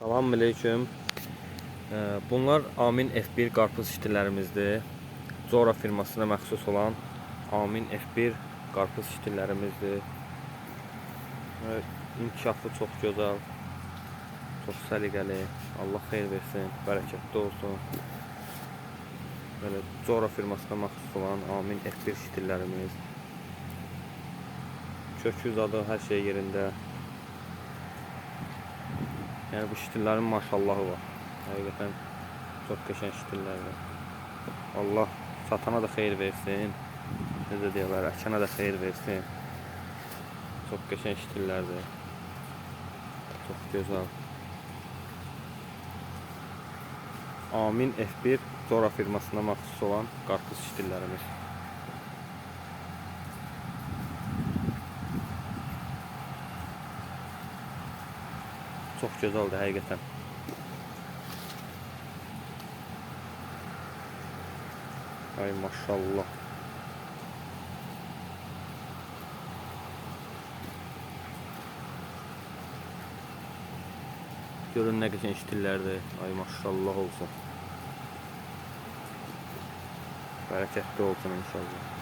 Salamünaleyküm. Ee, Bunlar Amin F1 qarpız şitirlərimizdir. Zora firmasına məxsus olan Amin F1 qarpız şitirlərimizdir. Evet, İnkişafı çox gözəl, çox səliqəli. Allah xeyir versin, bərəkətli olsun. Zora firmasına məxsus olan Amin F1 şitirlərimiz. Kökü zadı hər şey yerində. Yani bu şitirlərin maşallahı var. Həqiqətən çox qəşəng şitirlərdir. Allah satana da xeyir versin. Necə deyirlər, əkənə də xeyir versin. Çox qəşəng şitirlərdir. Çox gözəl. Amin F1 Zora firmasına məxsus olan qarpız şitirlərimiz. Çox gözəldir həqiqətən. Ay maşallah. Görün nə qəşəng şitirlərdir. Ay maşallah olsun. Bərəkətli olsun inşallah.